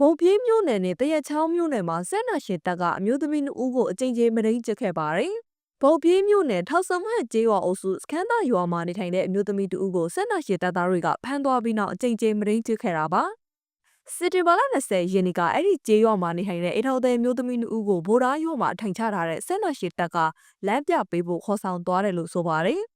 ဗုံပြင်းမြို့နယ်နဲ့တရက်ချောင်းမြို့နယ်မှာဆက်နာရှင်တပ်ကအမျိုးသမီးနှစ်ဦးကိုအကြိမ်ကြိမ်မရင်းကျစ်ခဲ့ပါတယ်။ဗုံပြင်းမြို့နယ်ထောက်ဆုံမှတ်ကျေးရွာအုပ်စုစခန်းသားရွာမှာနေထိုင်တဲ့အမျိုးသမီးတူဦးကိုဆက်နာရှင်တပ်သားတွေကဖမ်းသွားပြီးနောက်အကြိမ်ကြိမ်မရင်းကျစ်ခဲ့တာပါ။စစ်တီဘာလ20ရက်နေ့ကအဲ့ဒီကျေးရွာမှာနေထိုင်တဲ့အိထောင်သည်မျိုးသမီးနှစ်ဦးကိုဗိုလ်သားရွာမှာထိုင်ချထားတဲ့ဆက်နာရှင်တပ်ကလမ်းပြပေးဖို့ခေါ်ဆောင်သွားတယ်လို့ဆိုပါတယ်။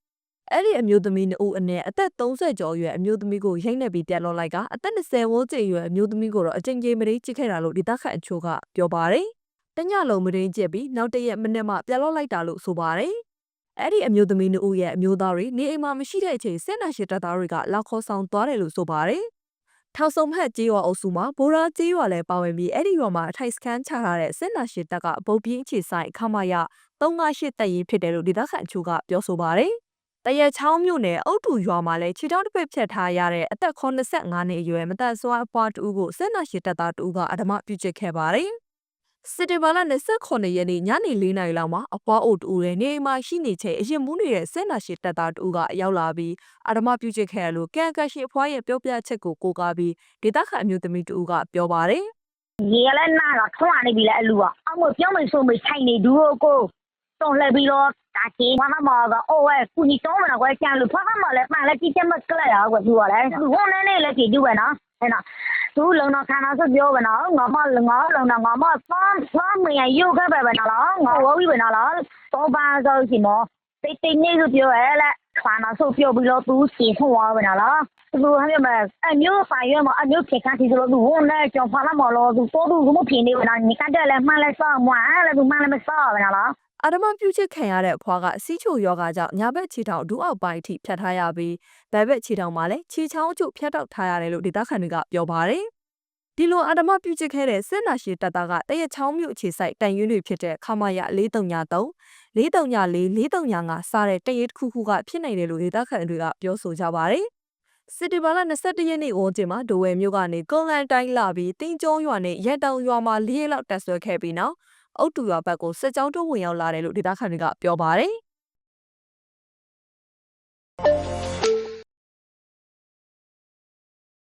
အဲ့ဒီအမျိုးသမီးနှစ်ဦးအနက်အသက်30ကျော်အရွယ်အမျိုးသမီးကိုရိုက်နှက်ပြီးတက်လောလိုက်ကအသက်20ဝန်းကျင်အရွယ်အမျိုးသမီးကိုတော့အကြိမ်ကြိမ်မရင်းချစ်ခဲ့တာလို့ဒေသခံအချို့ကပြောပါတယ်။တညလုံးမရင်းချစ်ပြီးနောက်တရက်မနေ့မှပြန်လောလိုက်တာလို့ဆိုပါတယ်။အဲ့ဒီအမျိုးသမီးနှစ်ဦးရဲ့အမျိုးသားတွေနေအိမ်မှာမရှိတဲ့အချိန်စစ်နာရှင်တပ်သားတွေကလောက်ခေါ်ဆောင်သွားတယ်လို့ဆိုပါတယ်။ထောက်ဆုံဟက်ကြေးရွာအုပ်စုမှာဘိုးရာကြေးရွာလည်းပါဝင်ပြီးအဲ့ဒီရွာမှာထိုက်စခန်းချထားတဲ့စစ်နာရှင်တပ်ကအပုတ်ပြင်းအခြေဆိုင်ခမရ358တပ်ရင်းဖြစ်တယ်လို့ဒေသခံအချို့ကပြောဆိုပါတယ်။ တရက်ချောင်းမြို့နယ်အုတ်တူရွာမှာလည်းခြေထောက်တစ်ဖက်ဖြတ်ထားရတဲ့အသက်85နှစ်အရွယ်မသက်စွာအဖွားတူကိုစစ်နာရှိတပ်သားတူကအဓမ္မပြုကျစ်ခဲ့ပါတယ်။စစ်တေဘာလ29ရက်နေ့ညနေ4နာရီလောက်မှာအဖွားအိုတူရဲ့နေအိမ်မှာရှိနေချိန်အရင်မူးနေတဲ့စစ်နာရှိတပ်သားတူကရောက်လာပြီးအဓမ္မပြုကျစ်ခဲ့ရလို့ကံကရှိအဖွားရဲ့ပြောပြချက်ကိုကိုးကားပြီးဒေသခံအမျိုးသမီးတူကပြောပါတယ်။ရေကလည်းနာတော့ထွန်းနေပြီလေအလူကအောက်ကိုပြောင်းမေဆိုမေထိုင်နေဒူကို ကိုတုံးလှည့်ပြီးတော့ဒါချင်းဘာမှမတော့အိုးဝဲကုညီတောင်းမတော့ကွယ်ကျန်လို့ဖဖမလည်းပန်လည်းကြည့်ချက်မကလိုက်ရကွယ်သူကလည်းသူဟိုနဲ့နေလည်းကြည့်တူပဲနော်အဲ့နော်သူလုံတော့ခါနာဆိုပြောပဲနော်ငါမငါလုံတော့ငါမဖမ်းဖမ်းမရရု ပ်ခဲ့ပဲပဲနော်ငါဝဝီပဲနော်တော့ပန်းဆိုစီမောတိတ်တိတ်နေဆိုပြောရဲလေခါနာဆိုပြောပြီးတော့သူစီထွားပဲနော်သူဟမ်းမအမျိုးဆိုင်ရမအမျိုးခေခန်းတီဆိုလို့သူဟိုနဲ့ကြောင်ဖလာမလို့သူတိုးသူကမဖြစ်နေဘူးနော်ညီကတဲ့လည်းမှန်းလဲစောမွာလည်းသူမှန်းလည်းမစောပဲနော်အာဓမပြုချစ်ခံရတဲ့အဖွားကစီးချိုယောဂါကြောင့်ညာဘက်ခြေထောက်ဒူးအောက်ပိုင်းအထိဖြတ်ထားရပြီးဗက်ဘက်ခြေထောက်မှာလည်းခြေချောင်းကျုပ်ဖြတ်တောက်ထားရတယ်လို့ဒေသခံတွေကပြောပါတယ်။ ဒီလိုအာဓမပြုချစ်ခဲ့တဲ့စစ်နာရှိတပ်သားကတရက်ချောင်းမြို့အခြေဆိုင်တန်ရွင်းတွေဖြစ်တဲ့ခမာယ4393 434 435စတဲ့တရက်တစ်ခုခုကဖြစ်နေတယ်လို့ဒေသခံတွေကပြောဆိုကြပါတယ်။စစ်တီဘာလ22ရက်နေ့ဝန်းကျင်မှာဒိုဝဲမြို့ကနေကွန်လန်တိုင်းလာပြီးတင်းကျုံရွာနဲ့ရက်တောင်ရွာမှာလေးရက်လောက်တက်ဆွဲခဲ့ပြီးနောက်အုတ်တူရွာဘက်ကိုစစ်ကြောင်းတိုးဝင်ရောက်လာတယ်လို့ဒေသခံတွေကပြောပါတယ်။